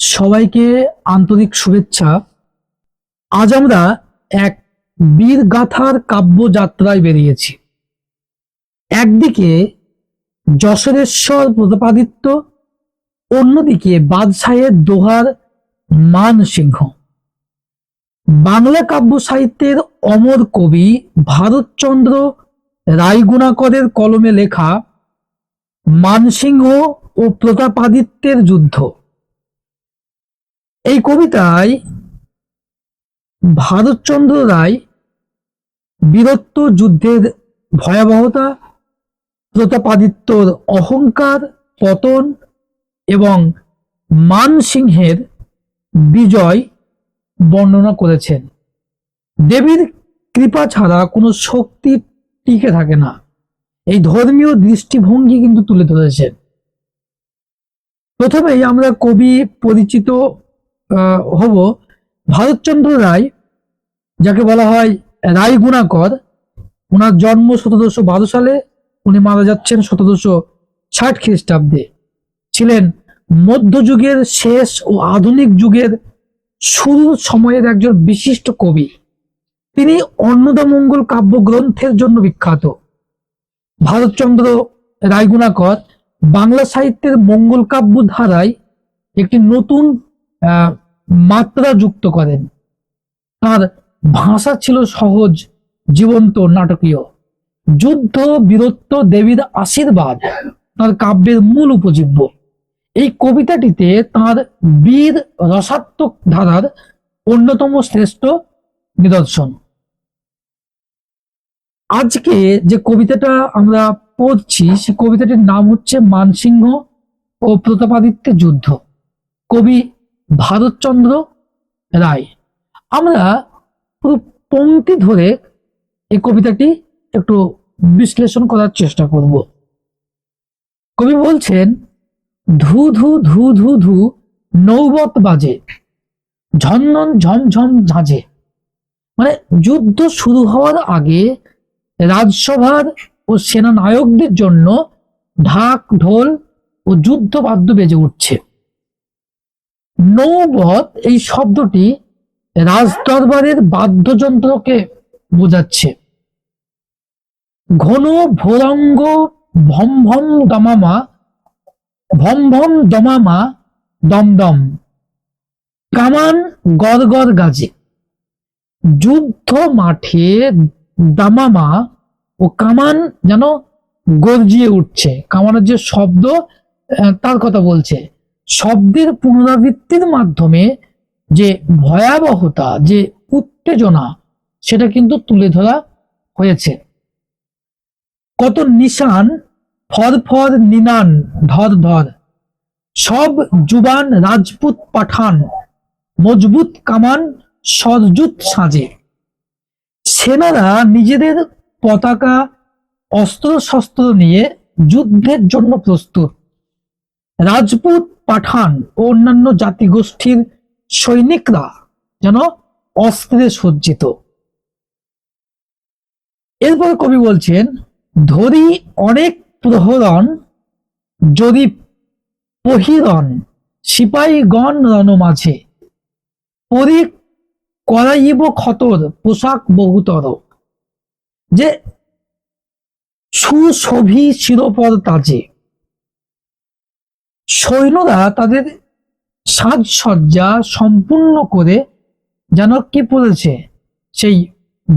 সবাইকে আন্তরিক শুভেচ্ছা। আজ আমরা এক বীর গাথার কাব্য যাত্রায় বেরিয়েছি। একদিকে যশোরেশ্বর প্রতাপাদিত্য অন্যদিকে বাদশাহের দোহার মান সিংহ বাংলা কাব্য সাহিত্যের অমর কবি ভারতচন্দ্র রায়গুণাকরের কলমে লেখা, মানসিংহ ও প্রতাপাদিত্যের যুদ্ধ। এই কবিতায় ভারতচন্দ্র রায় বীরত্ব যুদ্ধের ভয়াবহতা প্রতাপাদিত্যর অহংকার, পতন এবং মানসিংহের বিজয় বর্ণনা করেছেন। দেবীর কৃপা ছাড়া কোনো শক্তি টিকে থাকে না। এই ধর্মীয় দৃষ্টিভঙ্গি কিন্তু তুলে ধরেছেন। প্রথমেই আমরা কবি পরিচিত হব ভারতচন্দ্র রায়, যাকে বলা হয় রায় গুণাকর। ওনার জন্ম সতেরোশো বারো সালে। উনি মারা যাচ্ছেন সতেরোশো ষাট খ্রিস্টাব্দে। ছিলেন মধ্যযুগের শেষ ও আধুনিক যুগের শুরুর সময়ের একজন বিশিষ্ট কবি। তিনি অন্নদামঙ্গল কাব্যগ্রন্থের জন্য বিখ্যাত। ভারতচন্দ্র রায়গুণাকর বাংলা সাহিত্যের মঙ্গল কাব্য ধারায় একটি নতুন মাত্রা যুক্ত করেন। তার ভাষা ছিল সহজ, জীবন্ত, নাটকীয়। যুদ্ধ, বীরত্ব, দেবীর আশীর্বাদ তার কাব্যের মূল উপজীব্য। এই কবিতাটিতে তার বীর রসাত্মক ধারার অন্যতম শ্রেষ্ঠ নিদর্শন। আজকে যে কবিতাটা আমরা পড়ছি সে কবিতাটির নাম হচ্ছে মানসিংহ ও প্রতাপাদিত্যের যুদ্ধ। কবি ভারতচন্দ্র রায়। আমরা পুরো পংক্তি ধরে এই কবিতাটি একটু বিশ্লেষণ করার চেষ্টা করব। কবি বলছেন, ধু ধু ধু ধু ধু নৌবত বাজে, ঝনঝন ঝমঝম ঝাঁঝে। মানে যুদ্ধ শুরু হওয়ার আগে রাজসভার ও সেনানায়কদের জন্য ঢাক, ঢোল ও যুদ্ধ বাদ্য বেজে উঠছে। নৌবত এই শব্দটি রাজদরবারের বাদ্যযন্ত্রকে বোঝাচ্ছে। ঘন ভোরঙ্গ ভম ভম দমামা, ভম ভম দমামা দমদম কামান গড়গড় গাজে। যুদ্ধ মাঠে দামামা ও কামান যেন গর্জিয়ে উঠছে। কামানের যে শব্দ তার কথা বলছে। শব্দের পুনরাবৃত্তির মাধ্যমে যে ভয়াবহতা, যে উত্তেজনা, সেটা কিন্তু তুলে ধরা হয়েছে। কত নিশান, ফর ফর নিনান, ধর ধর। সব জুবান রাজপুত পাঠান, মজবুত কামান সরজুত সাজে। সেনারা নিজেদের পতাকা অস্ত্র শস্ত্র নিয়ে যুদ্ধের জন্য প্রস্তুত। রাজপুত পাঠান ও অন্যান্য জাতিগোষ্ঠীর সৈনিকরা যেন অস্ত্রে সজ্জিত। এরপর কবি বলছেন, ধরি অনেক প্রহরণ, যদি পহিরন সিপাহীগণ রণ মাঝে, পরি করাইব ক্ষতর পোশাক বহুতর। যে সুশোভি শিরোপর তাজে সৈন্যরা তাদের সাজসজ্জা সম্পূর্ণ করে যেন কি পড়েছে? সেই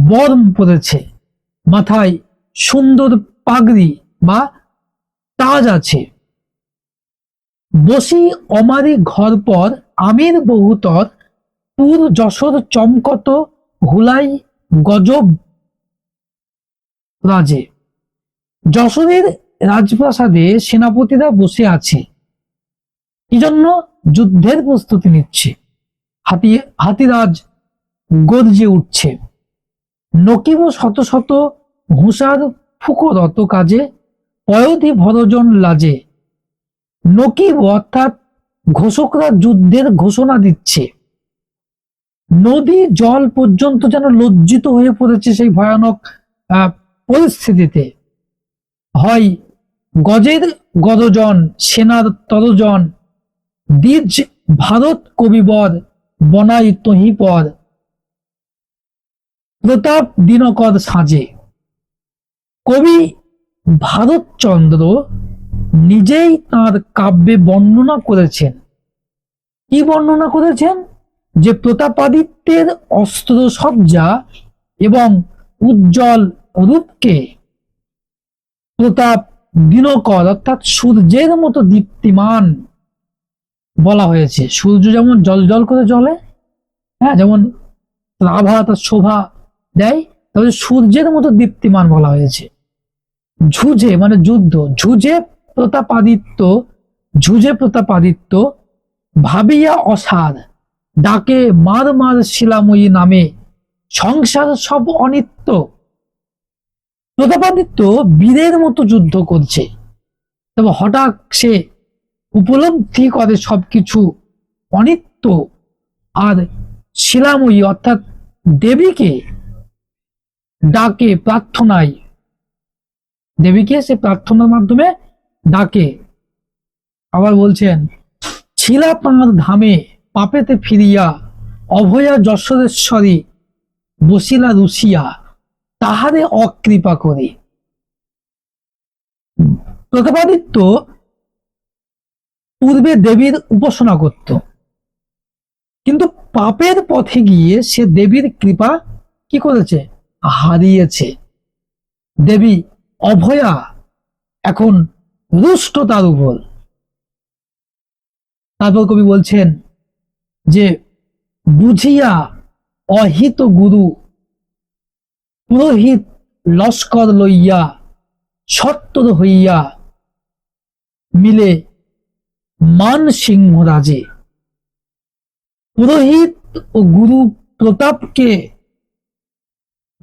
বর্ম পড়েছে। মাথায় সুন্দর পাগড়ি বা তাজ আছে। বসি অমারি ঘর পর আমির বহুতর পুর যশোর চমকত হুলাই গজব রাজে। যশোরের রাজপ্রাসাদে সেনাপতিরা বসে আছে। কি জন্য যুদ্ধের প্রস্তুতি নিচ্ছে। হাতি হাতিরাজ গর্জে উঠছে। নকিব শত শত হুঁসার ফুকরত কাজে পয়ধি ভরজন লাজে। নকিব অর্থাৎ ঘোষকরা যুদ্ধের ঘোষণা দিচ্ছে। নদী জল পর্যন্ত যেন লজ্জিত হয়ে পড়েছে সেই ভয়ানক পরিস্থিতিতে। হয় গজের গদজন, সেনার তরজন দ্বিজ ভারত কবিবর বনাই তহিপর প্রতাপ দিনকর সাজে। কবি ভারতচন্দ্র নিজেই তার কাব্যে বর্ণনা করেছেন। কি বর্ণনা করেছেন? যে প্রতাপাদিত্যের অস্ত্র সজ্জা এবং উজ্জ্বল রূপকে প্রতাপ দিনকর অর্থাৎ সূর্যের মতো দীপ্তিমান বলা হয়েছে। সূর্য যেমন জল জল করে জ্বলে হ্যাঁ যেমন লাভা তার শোভা দেয় তবে সূর্যের মতো দীপ্তিমান বলা হয়েছে। ঝুঁজে মানে যুদ্ধ। ঝুঁজে প্রতাপাদিত্য ঝুঁজে প্রতাপাদিত্য ভাবিয়া অসার, ডাকে মার মার শিলাময়ী নামে, সংসার সব অনিত্য। প্রতাপাদিত্য বীরের মতো যুদ্ধ করছে। তবে হঠাৎ সে উপলব্ধি করে সবকিছু অনিত্য আর শিলাময়ী অর্থাৎ দেবীকে ডাকে প্রার্থনায়। দেবীকে সে প্রার্থনার মাধ্যমে ডাকে। আবার বলছেন ছিলা তাঁর ধামে পাপেতে ফিরিয়া অভয়া যশোরেশ্বরী বসিলা রুশিয়া, তাহারে অকৃপা করে। প্রতাপাদিত্য পূর্বে দেবীর উপাসনা করত। কিন্তু পাপের পথে গিয়ে সে দেবীর কৃপা কি করেছে? হারিয়েছে। দেবী অভয়া এখন রুষ্ট তার উপর। তারপর কবি বলছেন যে, বুঝিয়া অহিত গুরু পুরোহিত লস্কর লইয়া সত্তর হইয়া মিলে মান সিংহ রাজে পুরোহিত ও গুরু প্রতাপকে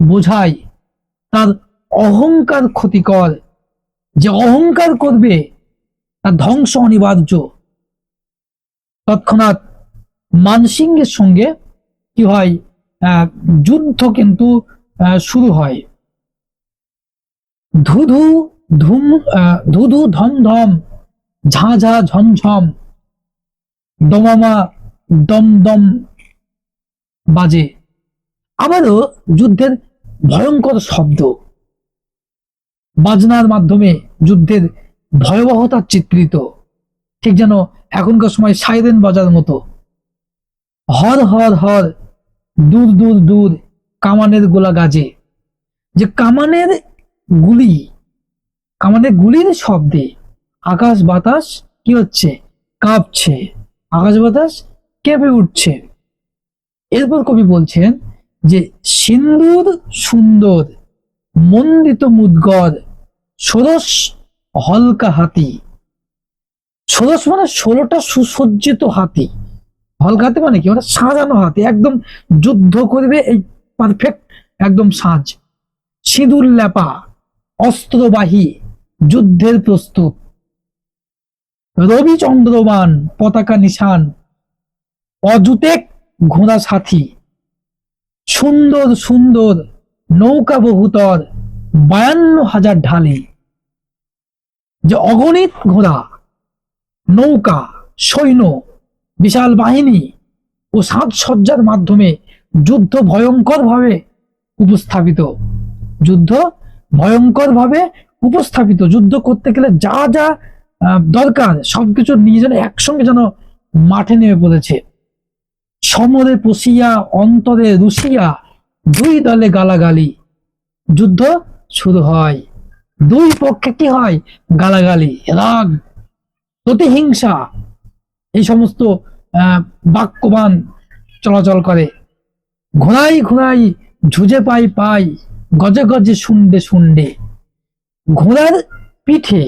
বোঝায়, তার অহংকার ক্ষতিকর। যে অহংকার করবে, তার ধ্বংস অনিবার্য। তৎক্ষণাৎ মানসিংহের সঙ্গে কি হয় যুদ্ধ কিন্তু শুরু হয়। ধুধু ধুম ধুধু ধম ধম ঝাঁ ঝাঁ ঝমঝম, দমামা দম দম বাজে। আবারও যুদ্ধের ভয়ঙ্কর শব্দ। বাজনার মাধ্যমে যুদ্ধের ভয়াবহতা চিত্রিত। ঠিক যেন এখনকার সময় সাইরেন বাজার মতো। হর হর হর, দূর দূর দূর কামানের গোলা গাজে। যে কামানের গুলি, কামানের গুলির শব্দে আকাশ বাতাস কি হচ্ছে? কাঁপছে। আকাশ বাতাস কেঁপে উঠছে। এরপর কবি বলছেন যে, সিন্দুর সুন্দর মন্দিত মুদগর, ষোড়শ হলকা হাতি। ষোড়শ মানে ষোলোটা সুসজ্জিত হাতি। হলকা হাতি মানে কি? মানে সাজানো হাতি। একদম যুদ্ধ করবে এই পারফেক্ট একদম সাজ। সিঁদুর লেপা অস্ত্রবাহী, যুদ্ধের প্রস্তুত। রবি চন্দ্রমান পতাকা নিশান অজুতেক ঘোড়া সাথী, সুন্দর সুন্দর নৌকা বহুতর বায়ান্ন হাজার ঢালি। যে অগণিত ঘোড়া, নৌকা, সৈন্য, বিশাল বাহিনী ও সাজসজ্জার মাধ্যমে যুদ্ধ ভয়ঙ্কর ভাবে উপস্থাপিত। যুদ্ধ ভয়ঙ্কর ভাবে উপস্থাপিত। যুদ্ধ করতে গেলে যা যা দরকার। সবকিছু নিয়ে যেন একসঙ্গে যেন মাঠে নেমে পড়েছে। সমরে পশিয়া অন্তরে রুশিয়া দুই দলে গালাগালি। যুদ্ধ শুরু হয়। দুই পক্ষে কি হয়? গালাগালি, রাগ, প্রতিহিংসা। এই সমস্ত বাক্যবান চলাচল করে। ঘোড়াই ঘোড়াই ঝুঁজে পাই পাই, গজে গজে শুনবে শুনবে। ঘোড়ার পিঠে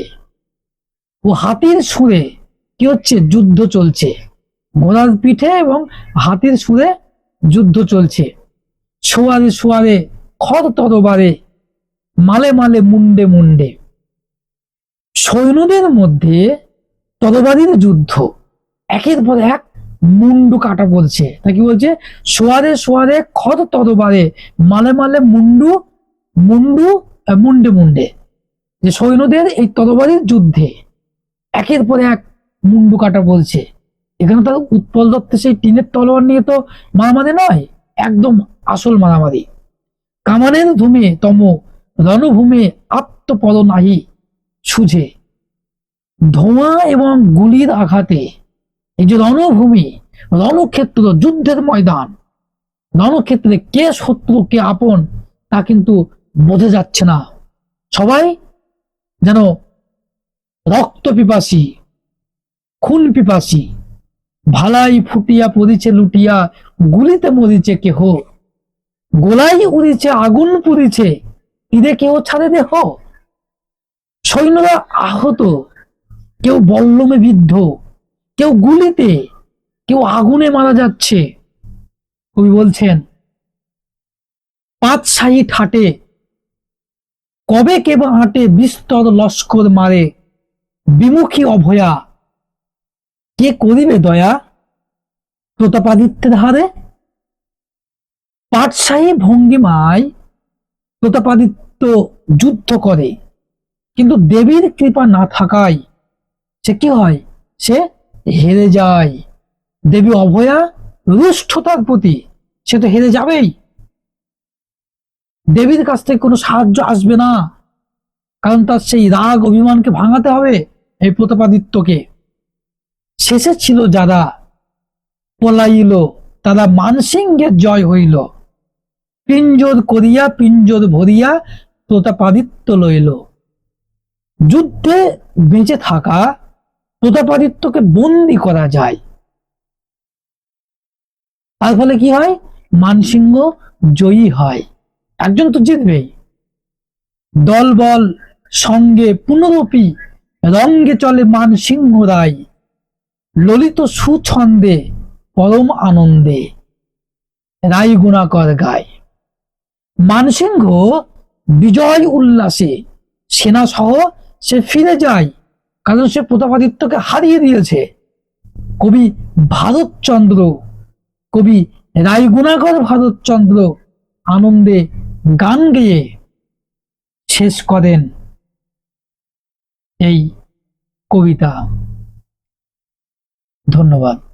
ও হাতির সুরে কি হচ্ছে? যুদ্ধ চলছে। ঘোড়ার পিঠে এবং হাতির সুরে যুদ্ধ চলছে। সোয়ারে সোয়ারে খর তরবারে, মালে মালে, মুন্ডে মুন্ডে। সৈন্যদের মধ্যে তরবারির যুদ্ধ। একের পর এক মুন্ডু কাটা বলছে তা কি বলছে? সোয়ারে সোয়ারে খর তরবারে, মালে মালে, মুন্ডু মুন্ডু, মুন্ডে মুন্ডে। যে সৈন্যদের এই তরবারির যুদ্ধে একের পরে এক মুন্ডু কাটা বলছে। এখানে তো উৎপল দত্তের সেই টিনের তলোয়ার নিয়ে তো মারামারি নয়, একদম আসল মারামারি। কামানের ধুমে তম, রণভূমে আত্মপদ নাহি সুঝে ধোঁয়া এবং গুলির আঘাতে এই যে রণভূমি, রণক্ষেত্র যুদ্ধের ময়দান, রণক্ষেত্রে কে শত্রু, কে আপন তা কিন্তু বোঝা যাচ্ছে না। সবাই যেন রক্ত পিপাসী খুন পিপাসী ভালাই ফুটিয়া পড়িছে, লুটিয়া গুলিতে মরিছে কেহ। গোলাই উড়িছে, আগুন পুড়িছে ঈদে কেউ ছাড়ে দেহ। সৈন্যরা আহত, কেউ বল্লমে বিদ্ধ, কেউ গুলিতে, কেউ আগুনে মারা যাচ্ছে। কবি বলছেন, পাঁচ সাহি ঠাটে কবে কেবা হাঁটে বিস্তর লস্কর মারে বিমুখী অভয়া। কে করিবে দয়া? প্রতাপাদিত্যের হারে? পাটশাহী ভঙ্গিমায় প্রতাপাদিত্য যুদ্ধ করে। কিন্তু দেবীর কৃপা না থাকায় সে কি হয়? সে হেরে যায়। দেবী অভয়া রুষ্ঠতার প্রতি, সে তো হেরে যাবেই। দেবীর কাছ থেকে কোনো সাহায্য আসবে না। কারণ তার সেই রাগ অভিমানকে ভাঙাতে হবে। এই প্রতাপাদিত্যকে। শেষে ছিল যারা পলাইল, তারা মানসিংহের জয় হইল। পিঞ্জর করিয়া পিঞ্জর ভরিয়া প্রতাপাদিত্য লইল। যুদ্ধে বেঁচে থাকা প্রতাপাদিত্যকে বন্দি করা যায়। তার ফলে কি হয়? মানসিংহ জয়ী হয়। একজন তো জিতবেই। দলবল সঙ্গে পুনরপি রঙ্গে চলে মানসিংহ রায়। ললিত সুছন্দে, পরম আনন্দে। রাই গুণাকর গায়। মানসিংহ বিজয় উল্লাসে, সেনা সহ সে ফিরে যায়, কারণ সে প্রতাপাদিত্যকে হারিয়ে দিয়েছে। কবি ভারতচন্দ্র, কবি রায়গুণাকর ভারতচন্দ্র আনন্দে গান গেয়ে শেষ করেন। এই কবিতা। ধন্যবাদ।